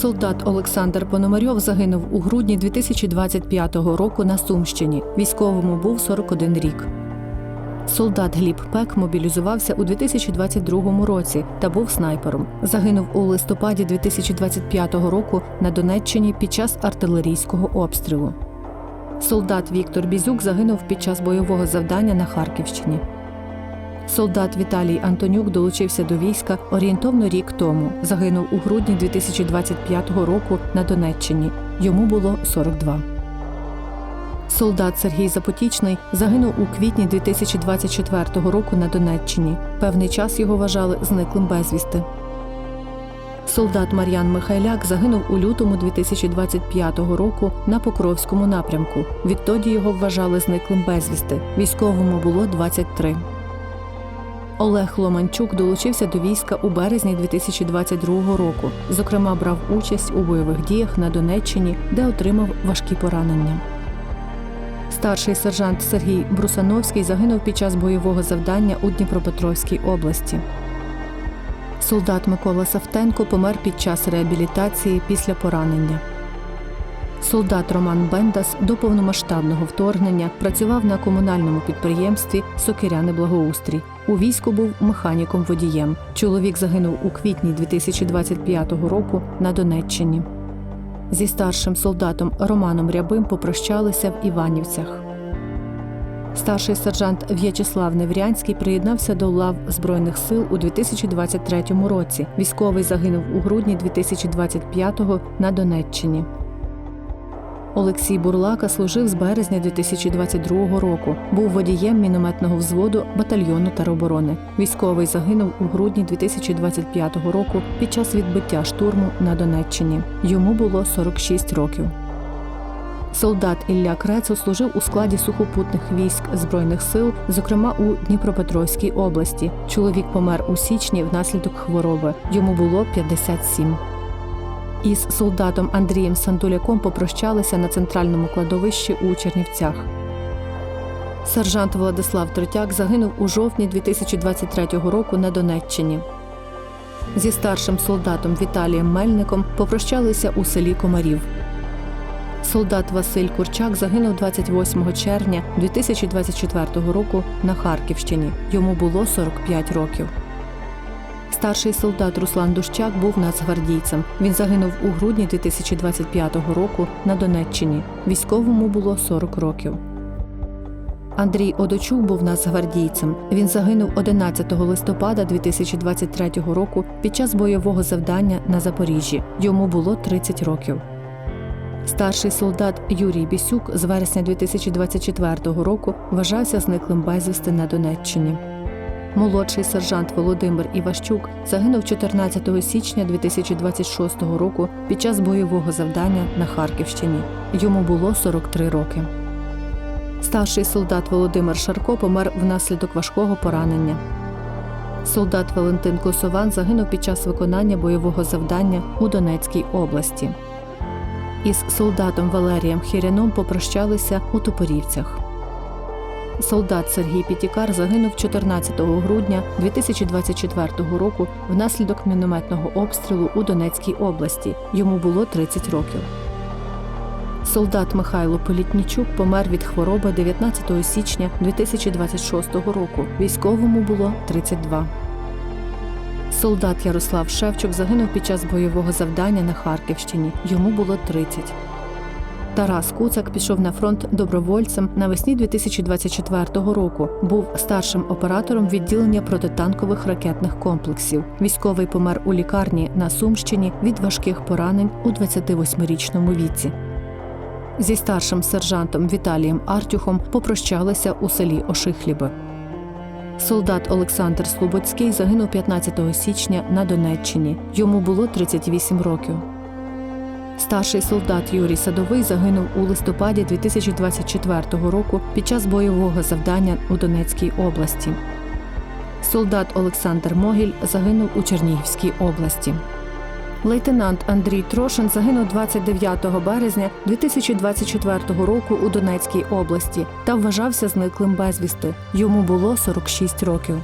Солдат Олександр Пономарьов загинув у грудні 2025 року на Сумщині. Військовому був 41 рік. Солдат Гліб Пек мобілізувався у 2022 році та був снайпером. Загинув у листопаді 2025 року на Донеччині під час артилерійського обстрілу. Солдат Віктор Бізюк загинув під час бойового завдання на Харківщині. Солдат Віталій Антонюк долучився до війська орієнтовно рік тому. Загинув у грудні 2025 року на Донеччині. Йому було 42. Солдат Сергій Запотічний загинув у квітні 2024 року на Донеччині. Певний час його вважали зниклим безвісти. Солдат Мар'ян Михайляк загинув у лютому 2025 року на Покровському напрямку. Відтоді його вважали зниклим безвісти. Військовому було 23. Олег Ломанчук долучився до війська у березні 2022 року. Зокрема, брав участь у бойових діях на Донеччині, де отримав важкі поранення. Старший сержант Сергій Брусановський загинув під час бойового завдання у Дніпропетровській області. Солдат Микола Савтенко помер під час реабілітації після поранення. Солдат Роман Бендас до повномасштабного вторгнення працював на комунальному підприємстві Сокиряни Благоустрій. У війську був механіком-водієм. Чоловік загинув у квітні 2025 року на Донеччині. Зі старшим солдатом Романом Рябим попрощалися в Іванівцях. Старший сержант В'ячеслав Неврянський приєднався до лав Збройних сил у 2023 році. Військовий загинув у грудні 2025-го на Донеччині. Олексій Бурлака служив з березня 2022 року. Був водієм мінометного взводу батальйону тероборони. Військовий загинув у грудні 2025 року під час відбиття штурму на Донеччині. Йому було 46 років. Солдат Ілля Крецо служив у складі сухопутних військ збройних сил, зокрема у Дніпропетровській області. Чоловік помер у січні внаслідок хвороби. Йому було 57. Із солдатом Андрієм Сандуляком попрощалися на центральному кладовищі у Чернівцях. Сержант Владислав Третяк загинув у жовтні 2023 року на Донеччині. Зі старшим солдатом Віталієм Мельником попрощалися у селі Комарів. Солдат Василь Курчак загинув 28 червня 2024 року на Харківщині. Йому було 45 років. Старший солдат Руслан Дущак був нацгвардійцем. Він загинув у грудні 2025 року на Донеччині. Військовому було 40 років. Андрій Одочук був нацгвардійцем. Він загинув 11 листопада 2023 року під час бойового завдання на Запоріжжі. Йому було 30 років. Старший солдат Юрій Бісюк з вересня 2024 року вважався зниклим безвісти на Донеччині. Молодший сержант Володимир Іващук загинув 14 січня 2026 року під час бойового завдання на Харківщині. Йому було 43 роки. Старший солдат Володимир Шарко помер внаслідок важкого поранення. Солдат Валентин Косован загинув під час виконання бойового завдання у Донецькій області. Із солдатом Валерієм Хіряном попрощалися у Топорівцях. Солдат Сергій Пітікар загинув 14 грудня 2024 року внаслідок мінометного обстрілу у Донецькій області. Йому було 30 років. Солдат Михайло Політнічук помер від хвороби 19 січня 2026 року. Військовому було 32. Солдат Ярослав Шевчук загинув під час бойового завдання на Харківщині. Йому було 30. Тарас Куцак пішов на фронт добровольцем навесні 2024 року. Був старшим оператором відділення протитанкових ракетних комплексів. Військовий помер у лікарні на Сумщині від важких поранень у 28-річному віці. Зі старшим сержантом Віталієм Артюхом попрощалися у селі Ошихліби. Солдат Олександр Слободський загинув 15 січня на Донеччині. Йому було 38 років. Старший солдат Юрій Садовий загинув у листопаді 2024 року під час бойового завдання у Донецькій області. Солдат Олександр Могіль загинув у Чернігівській області. Лейтенант Андрій Трошин загинув 29 березня 2024 року у Донецькій області та вважався зниклим безвісти. Йому було 46 років.